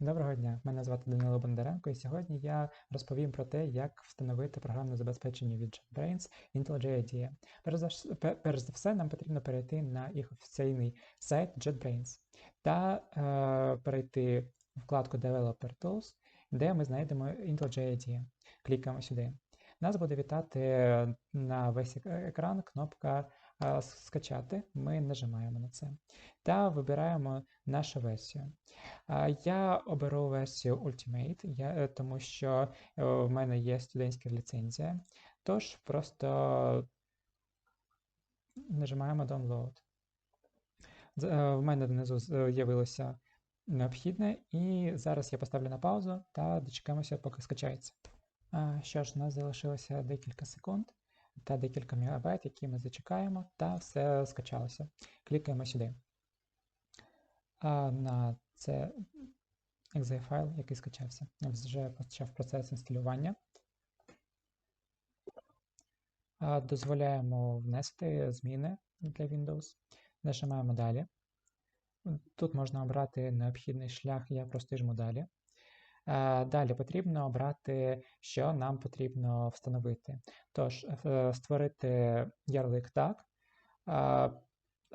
Доброго дня, мене звати Данило Бондаренко, і сьогодні я розповім про те, як встановити програмне забезпечення від JetBrains IntelliJ IDEA. Перш за, все, нам потрібно перейти на їх офіційний сайт JetBrains та е, перейти в вкладку Developer Tools, де ми знайдемо IntelliJ IDEA. Клікаємо сюди. Нас буде вітати на весь екран кнопка е, «Скачати». Ми нажимаємо на це та вибираємо нашу версію. Я оберу версію Ultimate, е, тому що е, в мене є студентська ліцензія. Тож просто нажимаємо Download. Е, В мене внизу з'явилося необхідне, і зараз я поставлю на паузу та дочекаємося, поки скачається. Що ж, у нас залишилося декілька секунд та декілька мегабайт, які ми зачекаємо, та все скачалося. Клікаємо сюди. А на це exe файл, який скачався. Вже почав процес інсталювання. Дозволяємо внести зміни для Windows. Нажимаємо далі. Тут можна обрати необхідний шлях, я просто далі. Далі потрібно обрати, що нам потрібно встановити. Тож, е, створити ярлик так.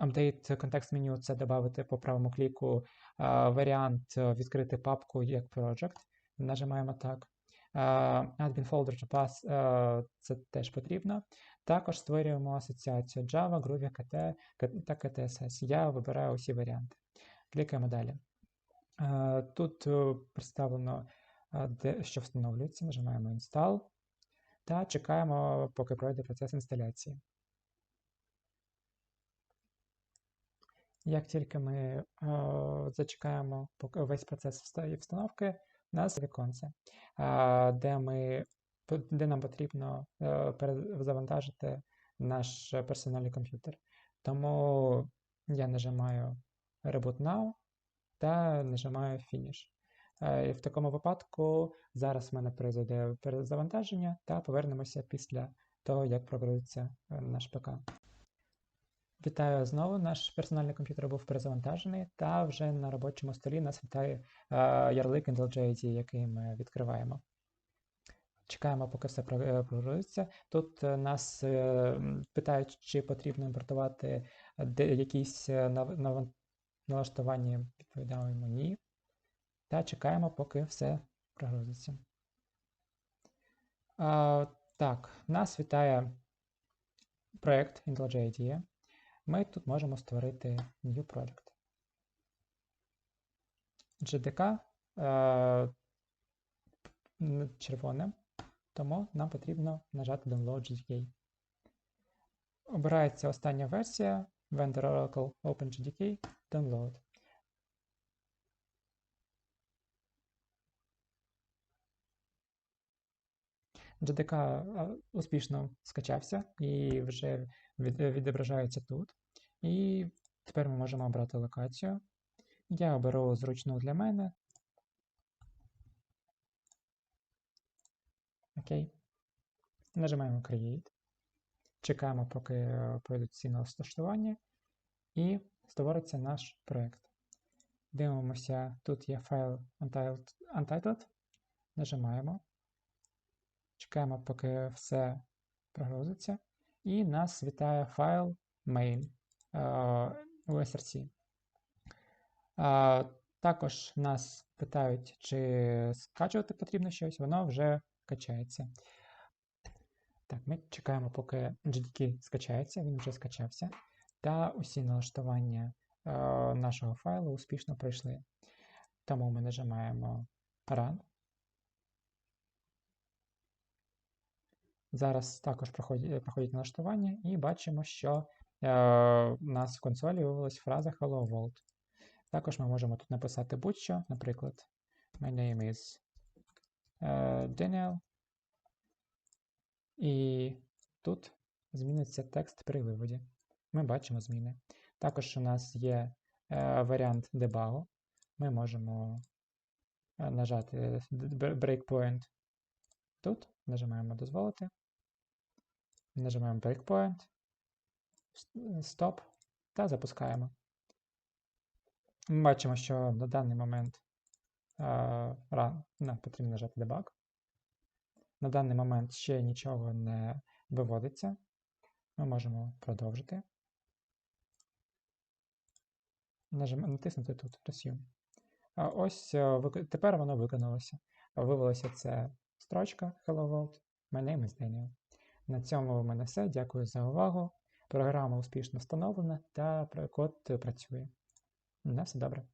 Update контекст меню це додати по правому кліку варіант е, відкрити папку як project. Нажимаємо так. Admin folder to pass е, це теж потрібно. Також створюємо асоціацію Java, Groovy, KT та KTSS. Я вибираю усі варіанти. Клікаємо далі. Е, Тут е, представлено, е, що встановлюється. Нажимаємо Install та чекаємо, поки пройде процес інсталяції. Як тільки ми е, зачекаємо, поки весь процес встановки, у нас віконце, де, ми, де нам потрібно перезавантажити наш персональний комп'ютер. Тому я нажимаю Reboot Now та нажимаю Finish. Е, І в такому випадку зараз в мене произойде перезавантаження та повернемося після того, як прогрузиться е, наш ПК. Вітаю знову. Наш персональний комп'ютер був перезавантажений, та вже на робочому столі нас вітає е, ярлик IntelliJ, який ми відкриваємо. Чекаємо, поки все прогрузиться. Тут нас питають, чи потрібно імпортувати якісь е, налаштування. Відповідаємо ні. Та чекаємо, поки все прогрузиться. А, так, нас вітає проект IntelliJ. Ми тут можемо створити New Project. GDK е, н- червоним, тому нам потрібно нажати Download GDK. Обирається остання версія Vendor Oracle OpenGDK Download. GDK успішно скачався і вже відображається тут. І тепер ми можемо обрати локацію. Я оберу зручну для мене. Окей. Нажимаємо Create. Чекаємо, поки е, пройдуть всі налаштування. І створиться наш проєкт. Дивимося, тут є файл Untitled. Нажимаємо. Чекаємо, поки все прогрузиться. І нас вітає файл main е, у SRC. Також нас питають, чи скачувати потрібно щось, воно вже качається. Так, ми чекаємо, поки GDK скачається, він вже скачався. Та усі налаштування е, нашого файлу успішно пройшли. Тому ми нажимаємо Run. Зараз також проходять, проходять налаштування, і бачимо, що е, у нас в консолі виявилась фраза Hello World. Також ми можемо тут написати будь-що, наприклад, My name is е, Daniel. І тут зміниться текст при виводі. Ми бачимо зміни. Також у нас є е, варіант дебагу. Ми можемо е, нажати breakpoint тут, нажимаємо дозволити. Нажимаємо breakpoint, стоп та запускаємо. Ми бачимо, що на даний момент нам потрібно нажати Debug. На даний момент ще нічого не виводиться. Ми можемо продовжити. Нажим, натиснути тут Resume. А ось е, тепер воно виконалося. Вивелася ця строчка Hello World. My name is Daniel. На цьому в мене все. Дякую за увагу. Програма успішно встановлена та код працює. На все добре.